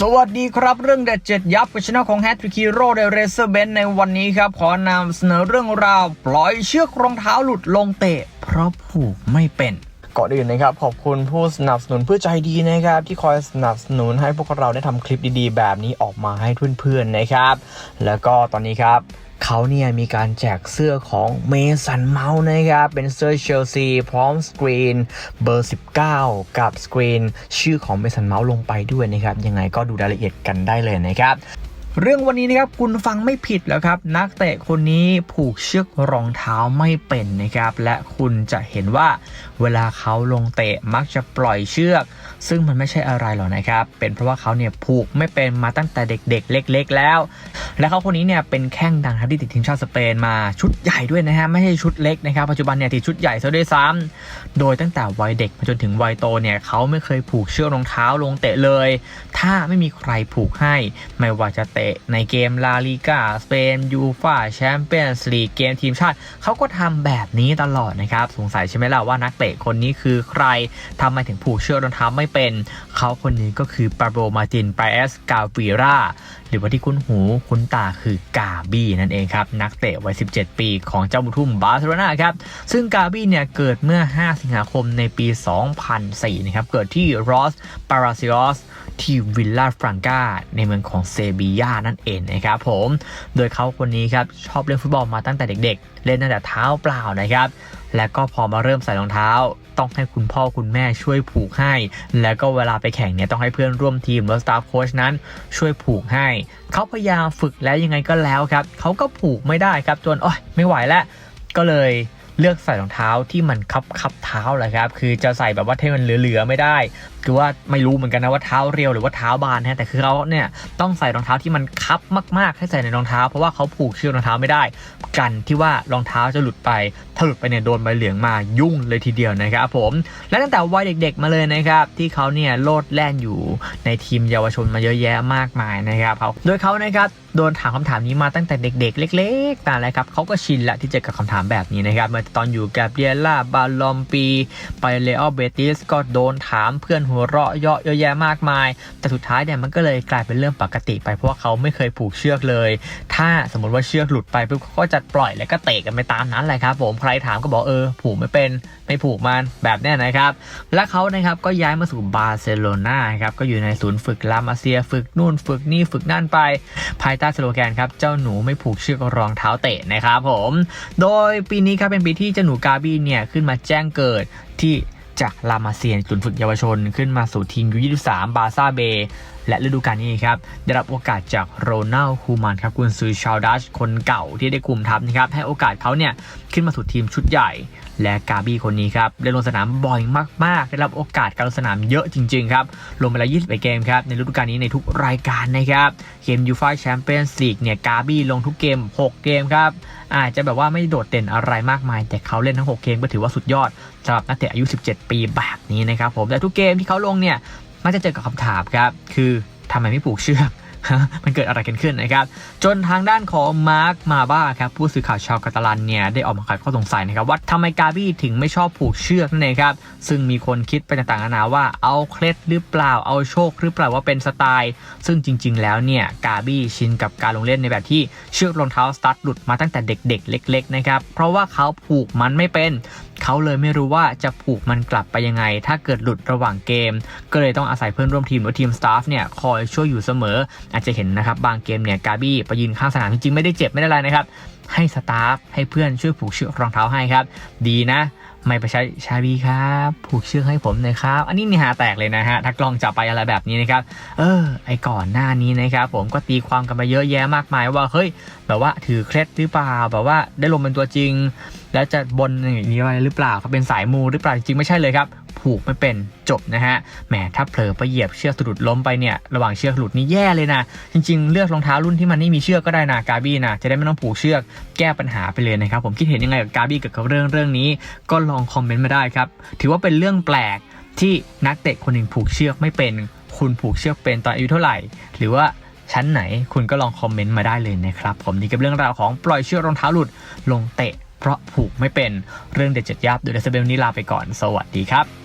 สวัสดีครับเรื่องเด็ดเจ็ดยับกับช anel ของ h a t t r i c k Hero เดเรเซอร์เบนในวันนี้ครับ ขอนำเสนอเรื่องราว ปล่อยเชือกรองเท้าหลุดลงเตะ เพราะผูกไม่เป็นก่อนอื่นนะครับ ขอบคุณผู้สนับสนุนเพื่อใจดีนะครับ ที่คอยสนับสนุนให้พวกเราได้ทำคลิปดีๆ แบบนี้ออกมาให้เพื่อนๆนะครับ แล้วก็ตอนนี้ครับ เขาเนี่ยมีการแจกเสื้อของเมสันเมาส์นะครับ เป็นเสื้อเชลซีพร้อมสกรีนเบอร์ 19 กับสกรีนชื่อของเมสันเมาส์ลงไปด้วยนะครับ ยังไงก็ดูรายละเอียดกันได้เลยนะครับเรื่องวันนี้นะครับคุณฟังไม่ผิดแล้วครับ นักเตะคนนี้ผูกเชือกรองเท้าไม่เป็นนะครับ และคุณจะเห็นว่าเวลาเขาลงเตะมักจะปล่อยเชือก ซึ่งมันไม่ใช่อะไรหรอกนะครับ เป็นเพราะว่าเขาเนี่ยผูกไม่เป็นมาตั้งแต่เด็กๆ เล็ก ๆ แล้ว และเขาคนนี้เนี่ยเป็นแข้งดังครับที่ติดทีมชาติสเปนมาชุดใหญ่ด้วยนะฮะไม่ใช่ชุดเล็กนะครับปัจจุบันเนี่ยติดชุดใหญ่ซะด้วยซ้ำโดยตั้งแต่วัยเด็กมาจนถึงวัยโตเนี่ยเขาไม่เคยผูกเชือกรองเท้าลงเตะเลย ถ้าไม่มีใครผูกให้ ไม่ว่าจะเตะในเกมลาลิกาสเปนยูฟาแชมเปี้ยนส์ลีกเกมทีมชาติเขาก็ทำแบบนี้ตลอดนะครับสงสัยใช่ไหมล่ะว่านักเตะคนนี้คือใครทำไมถึงผูกเชือกรองเท้าไม่เป็น เขาคนนี้ก็คือปาโบมาตินไบเอสกาวีรา รือว่าที่คุ้นหูคุ้นตาคือกาบี้นั่นเองครับ นักเตะวัย 17 ปีของเจ้าบุญทุ่มบาร์เซโลนาครับ ซึ่งกาบี้เนี่ยเกิดเมื่อ 5 สิงหาคมในปี 2004 นะครับ เกิดที่รอสปาราซิออส ที่วิลล่าฟรังกาในเมืองของเซบียานั่นเองนะครับผม โดยเขาคนนี้ครับชอบเล่นฟุตบอลมาตั้งแต่เด็กๆ เล่นตั้งแต่เท้าเปล่านะครับ และก็พอมาเริ่มใส่รองเท้า ต้องให้คุณพ่อคุณแม่ช่วยผูกให้ แล้วก็เวลาไปแข่งเนี่ยต้องให้เพื่อนร่วมทีมและสตาฟโค้ชนั้นช่วยผูกให้ เขาพยายามฝึกแล้วยังไงก็แล้วครับ เขาก็ผูกไม่ได้ครับจนโอ้ยไม่ไหวแล้ว ก็เลย เลือกใส่รองเท้าที่มันคับคับเท้าแหละครับ คือจะใส่แบบว่าให้มันเหลือๆไม่ได้ คือว่าไม่รู้เหมือนกันนะว่าเท้าเรียวหรือว่าเท้าบานนะแต่คือเขาเนี่ยต้องใส่รองเท้าที่มันคับมากๆ ให้ใส่ในรองเท้า เพราะว่าเขาผูกเชือกรองเท้าไม่ได้ กันที่ว่ารองเท้าจะหลุดไป ถ้าหลุดไปเนี่ยโดนใบเหลืองมายุ่งเลยทีเดียวนะครับผม และตั้งแต่วัยเด็กๆมาเลยนะครับที่เขาเนี่ยโลดแล่นอยู่ในทีมเยาวชนมาเยอะแยะมากมายนะครับเขาโดยเขานะครับ โดนถามคำถามนี้มาตั้งแต่เด็ก ๆ เล็กๆนานแล้วครับเขาก็ชินล้วที่เจอกับคำถามแบบนี้นะครับเมื่อตอนอยู่กับเบียล่าบาลอมปีไปเลอเบติสก็โดนถามเพื่อนหัวเราะเยาะเยอะแยะมากมาย แต่สุดท้ายเนี่ยมันก็เลยกลายเป็นเรื่องปกติไปเพราะว่าเขาไม่เคยผูกเชือกเลย ถ้าสมมติว่าเชือกหลุดไปปุ๊บเขาก็จะปล่อยแล้วก็เตะกันไปตามนั้นแหละครับผมใครถามก็บอกเออผูกไม่เป็นไม่ผูกมันแบบนี้นะครับ และเขานะครับก็ย้ายมาสู่บาร์เซโลนาครับก็อยู่ในศูนย์ฝึกลามาเซีย ฝึกนู่นฝึกนี่ฝึกนั่นไป ภายใต้สโลแกนครับเจ้าหนูไม่ผูกเชือกรองเท้าเตะนะครับผม โดยปีนี้ครับเป็นปีที่เจ้าหนูกาบี้เนี่ยขึ้นมาแจ้งเกิดที่จากลามาเซียนศูนย์ฝึกเยาวชน ขึ้นมาสู่ทีมยู23 บาซาเบ และฤดูกาลนี้ครับได้รับโอกาสจากโรนัลคูมานครับกุนซือชาวดัชคนเก่าที่ได้กลุ่มทัพนะครับให้โอกาสเขาเนี่ยขึ้นมาสู่ทีมชุดใหญ่ และกาบี้คนนี้ครับได้ลงสนามบ่อยมาก ๆ ได้รับโอกาสการลงสนามเยอะจริง ๆ ครับ ลงไปแล้ว21เกมครับในฤดูกาลนี้ในทุกรายการนะครับเกมยูฟ่าแชมเปี้ยนส์ลีกเนี่ยกาบี้ลงทุกเกม 6 เกมครับอาจจะแบบว่าไม่โดดเด่นอะไรมากมาย แต่เขาเล่นทั้ง 6 เกมก็ถือว่าสุดยอดสำหรับนักเตะอายุ 17 ปีแบบนี้นะครับผมแต่ทุกเกมที่เขาลงเนี่ย มักจะเจอกับคำถามครับ คือทำไมไม่ผูกเชือกมันเกิดอะไรกันขึ้นนะครับ จนทางด้านของมาร์คมาบ้าครับผู้สื่อข่าวชาวกาตาลันเนี่ยได้ออกมาไขข้อสงสัยนะครับว่าทำไมกาบี้ถึงไม่ชอบผูกเชือกนั่นเองครับซึ่งมีคนคิดไปต่างๆนานาว่าเอาเคล็ดหรือเปล่าเอาโชคหรือเปล่าว่าเป็นสไตล์ ซึ่งจริง ๆ แล้วเนี่ยกาบี้ชินกับการลงเล่นในแบบที่เชือกรองเท้าสตั๊ดหลุดมาตั้งแต่เด็ก ๆ เล็ก ๆ นะครับเพราะว่าเขาผูกมันไม่เป็น เขาเลยไม่รู้ว่าจะผูกมันกลับไปยังไง ถ้าเกิดหลุดระหว่างเกม ก็เลยต้องอาศัยเพื่อนร่วมทีมหรือทีมสตาฟเนี่ยคอยช่วยอยู่เสมอ อาจจะเห็นนะครับบางเกมเนี่ยกาบี้ไปยืนข้างสนามจริงๆไม่ได้เจ็บไม่ได้อะไรนะครับให้สตาฟให้เพื่อนช่วยผูกเชือกรองเท้าให้ครับ ดีนะ ไม่ไปใช้ชาบีครับ ผูกเชือกให้ผมหน่อยครับ อันนี้นี่หาแตกเลยนะฮะถ้ากลองจับไปอะไรแบบนี้นะครับ เออ ไอก่อนหน้านี้นะครับผมก็ตีความกันไปเยอะแยะมากมายว่าเฮ้ยแบบว่าถือเคล็ดหรือเปล่าแบบว่าได้ลงเป็นตัวจริง แล้วจะบนอย่างนี้อะไรหรือเปล่าเขาเป็นสายมูหรือเปล่าจริงไม่ใช่เลยครับผูกไม่เป็นจบนะฮะแหมถ้าเผลอไปเหยียบเชือกสะดุดล้มไปเนี่ยระหว่างเชือกหลุดนี่แย่เลยนะ จริงๆ เลือกรองเท้ารุ่นที่มันไม่มีเชือกก็ได้นะกาบี้นะจะได้ไม่ต้องผูกเชือกแก้ปัญหาไปเลยนะครับผมคิดเห็นยังไงกับกาบี้เกี่ยวกับเรื่องเรื่องนี้ ก็ลองคอมเมนต์มาได้ครับถือว่าเป็นเรื่องแปลกที่นักเตะคนหนึ่งผูกเชือกไม่เป็น คุณผูกเชือกเป็นตอนอายุเท่าไหร่ หรือว่า ชั้นไหนคุณก็ลองคอมเมนต์มาได้เลยนะครับผมนี่กับเรื่องราวของปล่อยเชือกรองเท้าหลุดลงเตะ เพราะผูกไม่เป็นเรื่องเด็ดเจ็ดยับโดยเดซเบลนี้ลาไปก่อน สวัสดีครับ